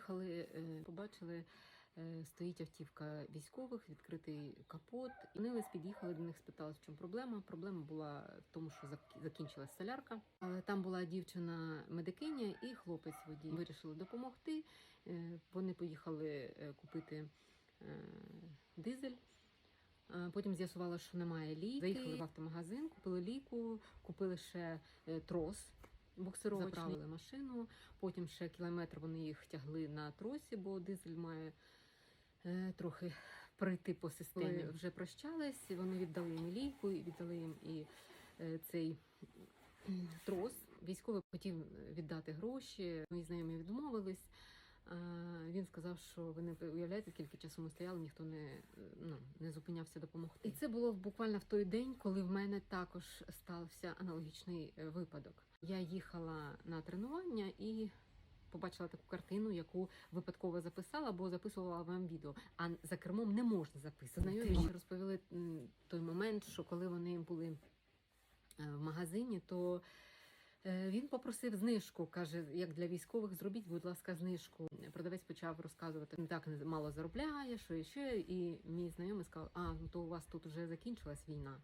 Приїхали, е, побачили, е, стоїть автівка військових, відкритий капот. Вони під'їхали до них, спитали, в чому проблема. Проблема була в тому, що зак- закінчилась солярка. Там була дівчина медикиня і хлопець водій. Вирішили допомогти. Е, Вони поїхали купити дизель. Потім з'ясували, що немає ліки. Заїхали в автомагазин, купили ліку, купили ще трос. Заправили машину. Потім ще кілометр вони їх тягли на тросі, бо дизель має е, трохи прийти по системі. Коли Вже прощались, вони віддали їм і віддали їм і е, цей трос. Військовий хотів віддати гроші. Мої знайомі відмовились. Він сказав, що ви не уявляєте, скільки часу ми стояли, ніхто не, не зупинявся допомогти. І це було буквально в той день, коли в мене також стався аналогічний е, випадок. Я їхала на тренування і побачила таку картину, яку випадково записала, бо записувала вам відео. А за кермом не можна записувати. Знайомі ще розповіли той момент, що коли вони були е, в магазині, то він попросив знижку. каже, як для військових, зробіть, будь ласка, знижку. Продавець почав розказувати, «Ну, так мало заробляє, що і ще. І мій знайомий сказав, а ну то у вас тут вже закінчилась війна.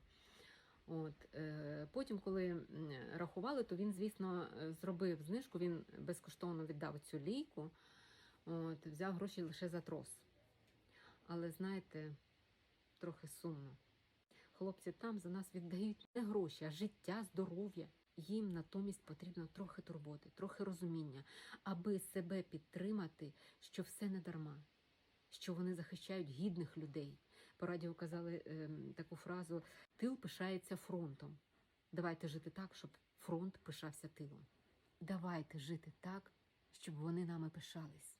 От е, потім, коли рахували, то він, звісно, е, зробив знижку. Він безкоштовно віддав цю лійку, от, взяв гроші лише за трос. Але знаєте, трохи сумно. Хлопці там за нас віддають не гроші, а життя, здоров'я. Їм натомість потрібно трохи турботи, трохи розуміння, аби себе підтримати, що все не дарма, що вони захищають гідних людей. По радіо казали ем, таку фразу: тил пишається фронтом. Давайте жити так, щоб фронт пишався тилом. Давайте жити так, щоб вони нами пишались.